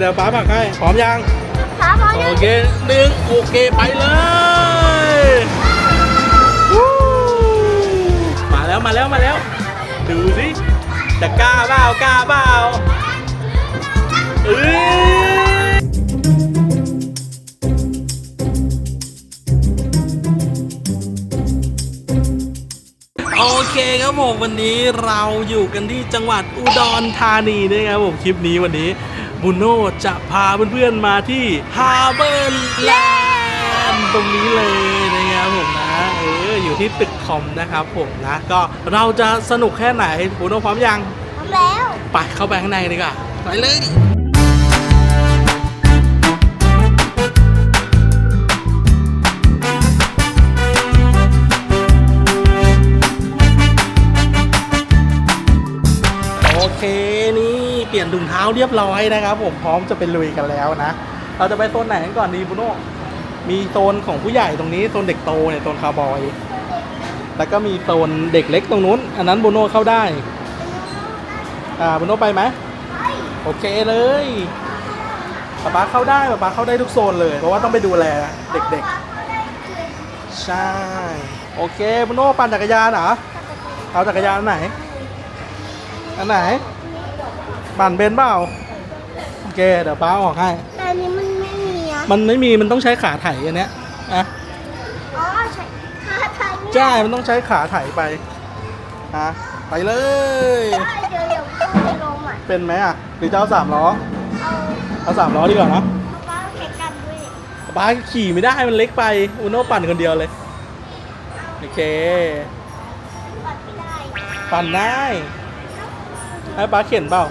เดี๋ยวป้าผลักให้พร้อมยังขาพอโอยังเคหนึ่งโอเคไปเลยวู้มาแล้วมาแล้วมาแล้ว ดูสิจะกล้าเปล่ากล้าเปล่าเอ้ยโอเคครับผมวันนี้เราอยู่กันที่จังหวัดอุดรธานีนะครับผมคลิปนี้วันนี้ บุโน่จะพาเพื่อนๆมาที่ฮาร์เบอร์แลนด์ตรงนี้เลยนะครับผมนะเอออยู่ที่ตึกคอมนะครับผมนะก็เราจะสนุกแค่ไหนบุโน่พร้อมยังทำแล้ว ไปเข้าไปข้างในดีกว่าไปเลย ยนถุงเท้าเรียบร้อยนะครับ ผมพร้อมจะไปลุยกันแล้วนะ เราจะไปโซนไหนกันก่อนดีบุโน่มีโซนของผู้ใหญ่ตรงนี้โซนเด็กโตเนี่ยโซนคาวบอย แล้วก็มีโซนเด็กเล็กตรงนู้น อันนั้นบุโน่เข้าได้ อ่าบุโน่ไปไหมโอเคเลยป๊าป๊าเข้าได้ป๊าป๊าเข้าได้ทุกโซนเลยเพราะว่าต้องไปดูแลเด็กๆ ใช่ โอเคบุโน่ปั่นจักรยานเหรอเอาจักรยานอันไหน อันไหน ปั่นเบนเปล่าโอเคเดี๋ยวป้าออกให้ แต่อันนี้มันไม่มีอะมันไม่มีมันต้องใช้ขาไถอันเนี้ยอะอ๋อใช่ขาไทยเนี่ยใช่มันต้องใช้ขาไถไปฮะไปเลย ได้เดี๋ยวเดี๋ยวเข้าไปลงอะเป็นไหมอะหรือจะเอาสามล้อเอาเอาสามล้อดีกว่าเนอะเอาป้าแข่งกันด้วยป้าขี่ไม่ได้มันเล็กไปอุโน่ปั่นคนเดียวเลยโอเค ปัดไม่ได้ปั่นได้ให้ป้าเข็นเปล่า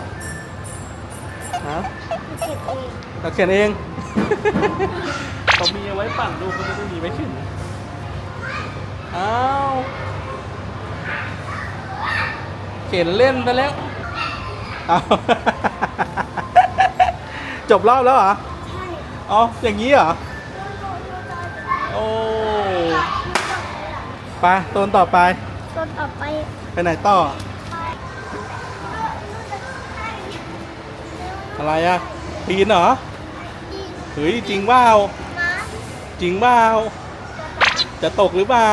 ฮะเก็บเองเราเข็นเอง เขามีเอาไว้ปั่นลูกก็ไม่ได้มีไว้เข็นอ้าวเข็นเล่นไปแล้วอ้าวจบรอบแล้วเหรอใช่อ๋ออย่างนี้เหรอ โอ้ไปโซนต่อไป ต้นต่อไป ไปไหนต่อ อะไรอะปีนเหรอเฮ้ยจริงเปล่ามาจริงเปล่าจะตกหรือเปล่า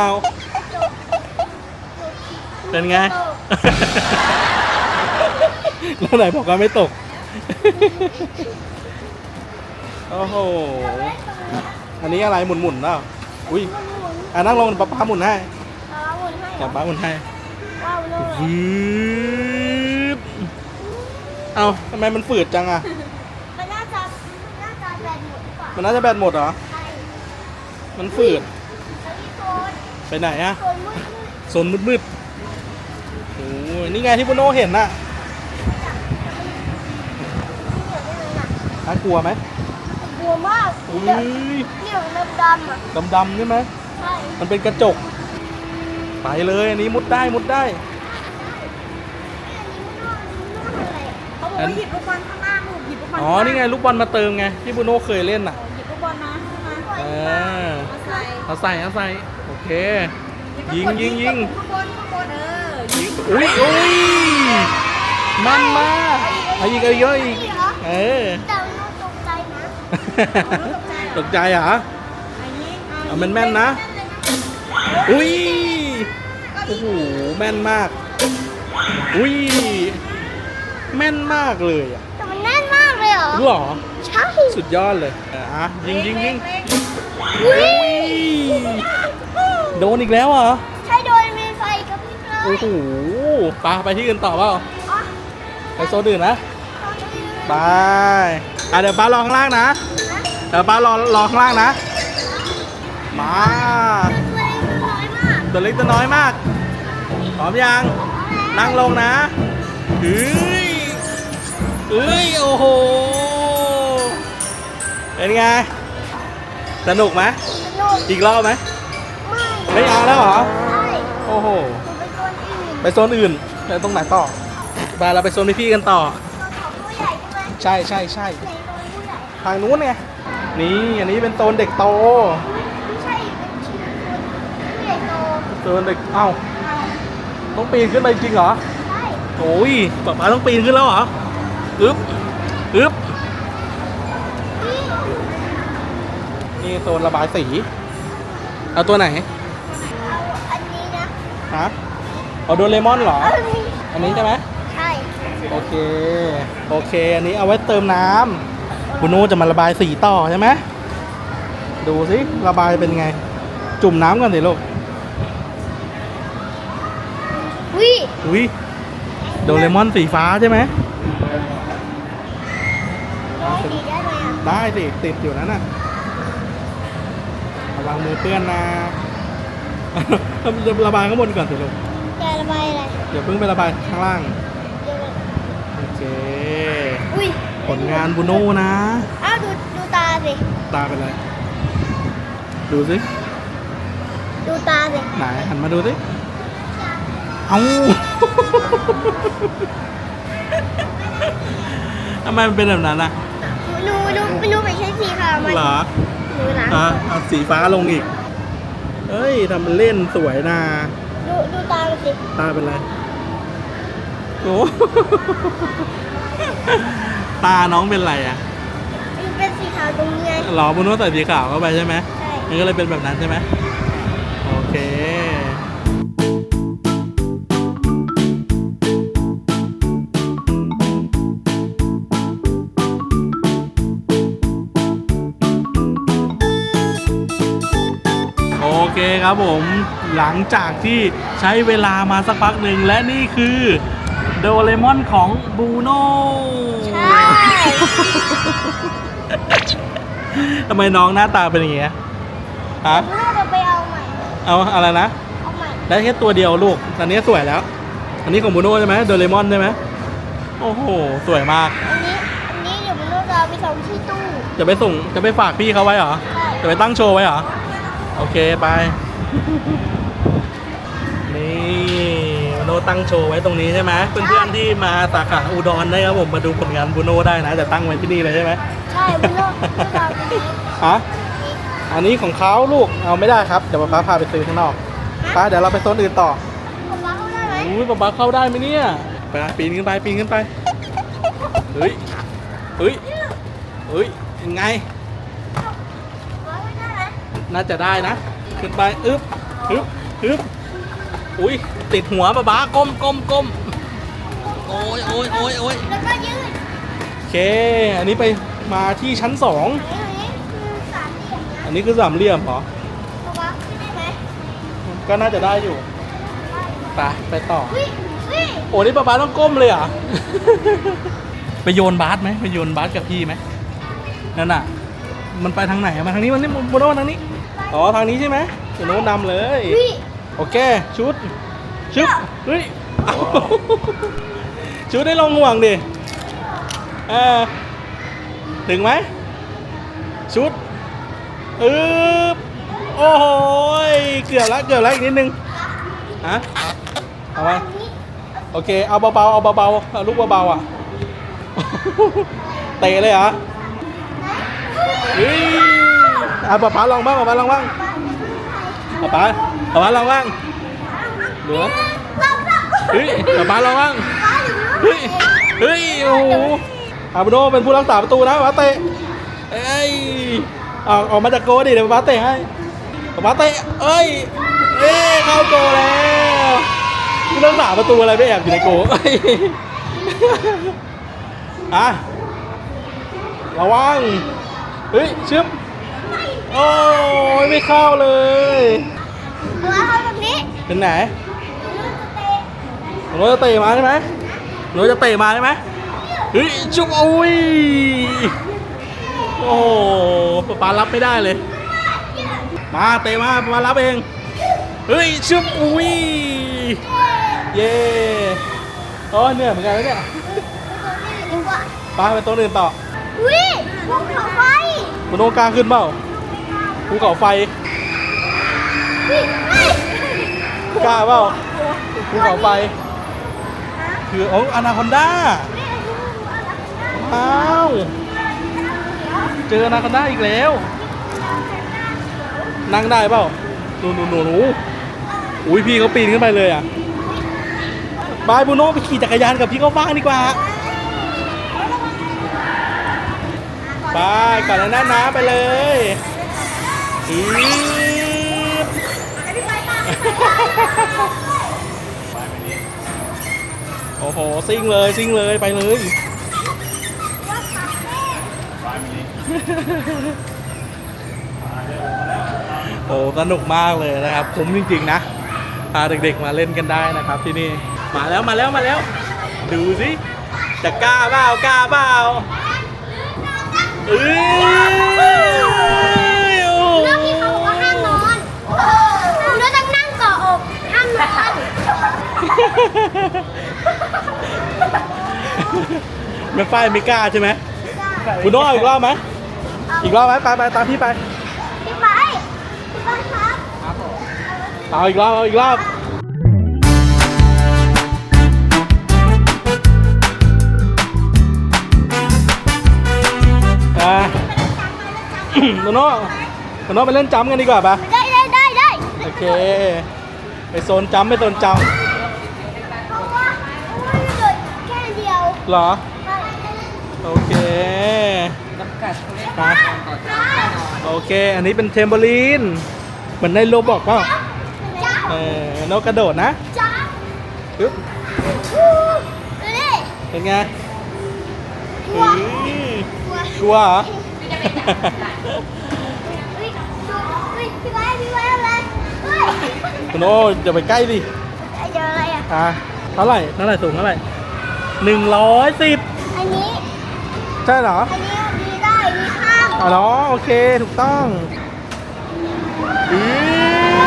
เป็นไง แล้วไหนบอกว่าไม่ตก โอ้โห อันนี้อะไรหมุนๆแล้วอุ้ยหมุนอะนั่งลงป๊าป๊าหมุนให้ป้าหมุนให้เดี๋ยวป๊าหมุนให้ว้าวเลยวืบ เอาทำไมมันฝืดจังอะมันน่าจะน่าจะแบนหมดกว่ามันน่าจะแบตหมดเหรอ ใช่มันฝืด แล้วที่โซนไปไหนอะโซนมืดโซนมืดๆโอ้ยนี่ไงที่ปุโนเห็นน่ะๆเหมือนอะไรน่ะน่ากลัวไหมกลัวมากอุ้เนี่ยยเนี่ยดำๆอะดำๆใช่ไหมใช่มันเป็นกระจก ไปเลยอันนี้มุดได้มุดได้ อกว่าหยิบลูกบอลข้างหน้าลูกหยิบลูกบอลอ๋อ นี่ไงลูกบอลมาเติมไงที่ปุโนเคยเล่นน่ะ หยิบลูกบอลมาข้างหน้าเออ เอาใส่เอาใส่เอาใส่โอเค ยิงยิงยิงข้างบนข้างบนเออยิงอุ้ยอุ้ยมันมากเอาอีกเอาเยอะอีกเออ แต่มันตกใจนะ ตกใจเหรออันนี้เอาแม่นๆนะ อุ้ย โอ้โห แม่นมาก อุ้ย แม่นมากเลยอะแต่มันแน่นมากเลยเหรอรู้หรอ ใช่สุดยอดเลยอะยิงยิงยิงเล็กอุ้ยโดนอีกแล้วเหรอใช่โดยมีไฟกระพริบเลโอ้ยโหไปไปที่อื่นต่อเปล่าอ๋อไปโซนอื่นนะตอนนี้ไปอะเดี๋ยวป้ารอข้างล่างนะเดี๋ยวป้ารอรอข้างล่างนะ มา ตัวเล็กตัวน้อยมากตัวเล็กตัวน้อยมากพร้อมยัง นั่งลงนะเฮ้ย เฮ้ยโอ้โหเป็นไงสนุกไหมสนุกอีกรอบไหมไม่ไม่เอาแล้วเหรอใช่โอ้โหหนูเป็นตัวอื่นไปโซนอื่นไปตรงไหนต่อไปเราไปโซนพี่ๆกันต่อ ตัวของผู้ใหญ่ใช่ไหมใช่ใช่ใช่ไหนตัวผู้ใหญ่ทางนู้นไงนี่อันนี้เป็นโซนเด็กโตไม่ใช่เป็นชิ้นคนผู้ใหญ่โตโซนเด็กเอ้าเอาต้องปีนขึ้นไปจริงเหรอ ใช่โอ้ยป๊าป๊าต้องปีนขึ้นแล้วเหรอ อึ๊บอึ๊บอโซนระบายสี เอาตัวไหนเอาอันนี้นะฮะเอาโดเรมอนเหรอเอาอันนี้อันนี้ใช่ไหมใช่โอเค โอเค อันนี้เอาไว้เติมน้ำคุณโน่จะมาระบายสีต่อใช่ไหมดูสิระบายเป็นไง จุ่มน้ำก่อนสิลูกวิอุ้ยโดเรมอนสีฟ้าใช่ไหม ได้ดีได้ไหมอะได้สิติดอยู่นั่นน่ะระวังมือเปื้อนนะ ระบายข้างบนก่อนสิลูกจะระบายอะไรเดี๋ยวเพิ่งไประบายข้างล่างเดี๋ยวโอเคอุ้ยผลงานบูโน่นะ อ้าวดูดูตาสิตาเป็นไรดูสิดูตาสิไหนหันมาดูสิเอา ทำไมมันเป็นแบบนั้นอะ หนูหนูไม่รู้ไม่ใช่สีขาวมันเหรอหนูนะอะเอาสีฟ้าลงอีก เอ้ยทำเป็นเล่นสวยนะดูดูตามันสิตาเป็นไรโอ้ตาน้องเป็นไรอะมันเป็นสีขาวตรงนี้ไงหรอบุโน่ใส่สีขาวเข้าไปใช่ไหมใช่มันก็เลยเป็นแบบนั้นใช่ไหมโอเค คครับผมหลังจากที่ใช้เวลามาสักพักหนึ่งและนี่คือโดเรมอนของบูโน่ใช่ทำไมน้องหน้าตาเป็นอย่างเงี้ยฮะน่าจะไปเอาใหม่ เอาอะไรนะ เอาใหม่ ได้แค่ตัวเดียวลูกตอนนี้สวยแล้ว อันนี้ของบูโน่ใช่ไหมโดเรมอนใช่ไหมโอ้โห สวยมาก อันนี้ อันนี้เดี๋ยวมันต้องจะเอาไปส่งที่ตู้ จะไปส่ง จะไปฝากพี่เขาไว้เหรอใช่จะไปตั้งโชว์ไว้เหรอ โอเค ไป นี่บูโน่ตั้งโชว์ไว้ตรงนี้ใช่ไหมเพื่อนๆที่มาสาขาอุดรได้ครับผมมาดูผลงานบูโน่ได้นะจะตั้งไว้ที่นี่เลยใช่ไหมใช่มันต้องต้องเอาไปนี้ฮะอันนี้ของเขาลูกเอาไม่ได้ครับเดี๋ยวป๊าป๊าพาไปซื้อข้างนอกป้าเดี๋ยวเราไปโซนอื่นต่อผมว่าเขาได้ไหมอุ้ยป๊าป๊าเข้าได้ไหมเนี่ยไปปีนขึ้นไปปีนขึ้นไปเฮ้ยเฮ้ยเฮ้ยยังไงว่าไม่ได้ไหมน่าจะได้นะ ขึ้นไปอึ๊บอึ๊บอึ๊บอุ้ยติดหัวป๊าป๊าก้มก้มก้มโอ้ยโอ้ยโอ้ยโอ้ยแล้วก็ยืดโอเค อันนี้ไปมาที่ชั้นสองอันนี้คือสามเหลี่ยมนะอันนี้คือสามเหลี่ยมเหรอเพราะว่าไม่ได้ไหมก็น่าจะได้อยู่ไปไปต่อ วิวิโอ้นี่ป๊าป๊าต้องก้มเลยเหรอ ไปโยนบาสไหมไปโยนบาสกับพี่ไหมนั่นน่ะ มันไปทางไหนอะมาทางนี้มันนี่โมโนทางนี้ อ๋อทางนี้ใช่ไหมโมโนนำเลย วิโอเค ชุด ชุดเฮ้ยเอาชุดได้ลงห่วงดิเออถึงไหม ชุดอึ๊บโอ้โหยเกือบแล้วเกือบแล้วอีกนิดนึงฮะเอาไว้อันนี้โอเค เอาเบาๆ เอาเบาๆ เอาลูกเบาๆอะ เตะเลยเหรอเฮ้ย เอาป๊าป๊าลองบ้างป๊าป๊าลองบ้างป๊าป๊าป๊าป๊าลองบ้างดูนะเราเราเฮ้ยป๊าป๊าลองบ้างเฮ้ยเฮ้ยโอ้โหอาบโนเป็นผู้รักษาประตูนะป๊าเตะเอ้ยออกออกมาจากโกดิเดี๋ยวป๊าเตะให้ป๊าป๊าเตะเอ้ยเอ้ยเข้าโกแล้วผู้รักษาประตูอะไรไม่แอบอยู่ในโกเอ้ยอะระวังเฮ้ยชึบ โอ้ยไม่เข้าเลยเราเอาแบบนี้เป็นไหนเราจะเตะหนูจะเตะมาใช่ไหมหนูจะเตะมาใช่ไหมเฮ้ยชุบอุ้ยโอ้โหป๊าป๊ารับไม่ได้เลย มาเตะมาป๊าป๊ารับเอง เฮ้ยชุบอุ้ย เย่โอ้ยเหนื่อยเหมือนกันแล้วเนี่ยดีกว่าไป้าไปโต๊ะอื่นต่อวิภูเขาไฟ มันโนกล้าขึ้นเปล่า ภูเขาไฟวิวิกล้าเปล่าภูเขาไฟ คือโอ้อนาคอนด้าอ้าวเจออนาคอนด้าอีกแล้ว นั่งได้เปล่าหนูหนูหนูหนูอุ้ยพี่เขาปีนขึ้นไปเลยอะบายบูโน่ไปขี่จักรยานกับพี่เขาบ้างดีกว่าไปก่อนแล้วนะนะไปเลย อีโอ้โหซิ่งเลยซิ่งเลยไปเลยโอ้สนุกมากเลยนะครับคุ้มจริงๆนะพาเด็กๆมาเล่นกันได้นะครับที่นี่มาแล้วมาแล้วมาแล้ว ดูสิจะกล้าเปล่ากล้าเปล่าเอ้ยโอ้โห เรื่องที่เขาบอกว่าห้ามนอนคุณก็ต้องนั่งเกาะอกห้ามนอน แม่ฝ้ายไม่กล้าใช่ไหมคุณโน้องเอาอีกรอบไหมอีกรอบไหมไปไปตามพี่ไปพี่ไปพี่ไปครับเอาอีกรอบเอาอีกรอบอะโนโน่โนโน่ไปเล่นจัมป์กันดีกว่าปะได้ได้ได้ได้โอเค ไปโซนจัมป์ไปโซนจัมป์ เพราะว่าเพราะว่ามันเกิดแค่ เดียวเหรอใช่โอเคไปโอเค อันนี้เป็นเทมโบลีนเหมือนในโรบอกเปล่าจ้าเออนกกระโดดนะจ้าปึ๊บดูดิเป็นไงกลัวอื้อกลัวกลัวเหรอเฮ้ยดูเฮ้ยพี่ไว้พี่ไว้อะไรเฮ้ยคุณโอ้อย่าไปใกล้ดิเจออะไรอะอะเท่าไหร่เท่าไหร่สูงเท่าไหร่ หนึ่งร้อยสิบอันนี้ ใช่เหรอ อันนี้มีได้มีข้างอ๋อเหรอโอเคถูกต้องอื้อ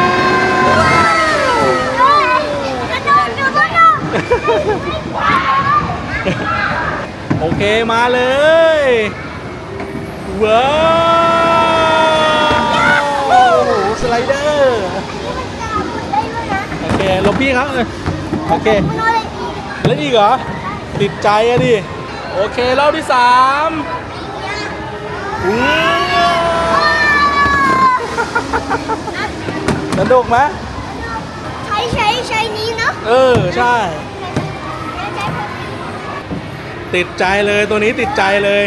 เฮ้ยกระโดดกระโดดกระโดดโอเคมาเลยว้าวโอ้โหสไลเดอร์มันจะหมุนได้ด้วยนะโอเคหลบพี่ครับเออโอเค มันอะไรอีกเล่นอีกเหรอ ติดใจอะดิ โอเครอบที่สามว้าวสนุกไหมใช้ใช้ใช้นี้เนาะเออ ใช่ใช้ใช้ติดใจเลยตัวนี้ติดใจเลย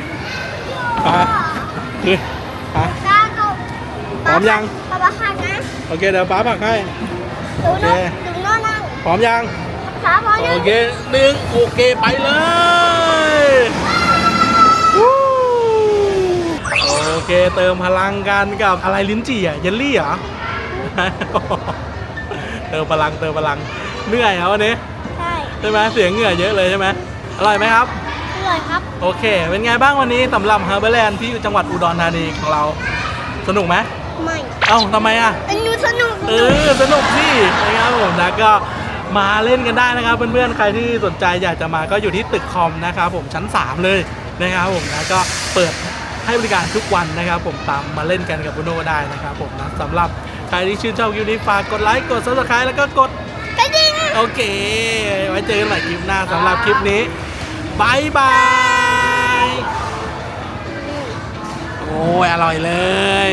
ไปเฮ้ยไปตาเขาพร้อมยังปะปะค่ะนะ โอเค เดี๋ยวป้าผลักให้ดูโอเคน้องดูน้องนั่งพร้อมยัง ขาพอยัโองเคหนึ่งโอเคไปเลยวู้โอเคเติมพลังกันกับอะไรลิ้นจี่อะเยลลี่เหรอ เติมพลังเติมพลังเหนื่อยเหรอวันนี้ใช่ใช่ไหมเสียงเหงื่อเยอะเลยใช่ไหมอร่อยไหมครับ อร่อยครับ โอเค เป็นไงบ้างวันนี้สำหรับฮาร์เบอร์แลนด์ที่จังหวัดอุดรธานีของเรา สนุกไหมไม่ เอ้าทำไมอะ อันนู้สนุกเออสนุกสินะครับผมนะก็ มาเล่นกันได้นะครับเพื่อนๆใครที่สนใจอยากจะมาก็อยู่ที่ตึกคอมนะครับผมชั้น 3 เลยนะครับผมนะก็เปิดให้บริการทุกวันนะครับผมตามมาเล่นกันกับบุโนได้นะครับผมนะสำหรับใครที่ชื่นชอบคลิปนี้ฝากกดไลค์กด subscribe แล้วก็กดกระดิ่งโอเค ไว้เจอกันใหม่คลิปหน้าสำหรับคลิปนี้บายบายโอ้ยอร่อยเลย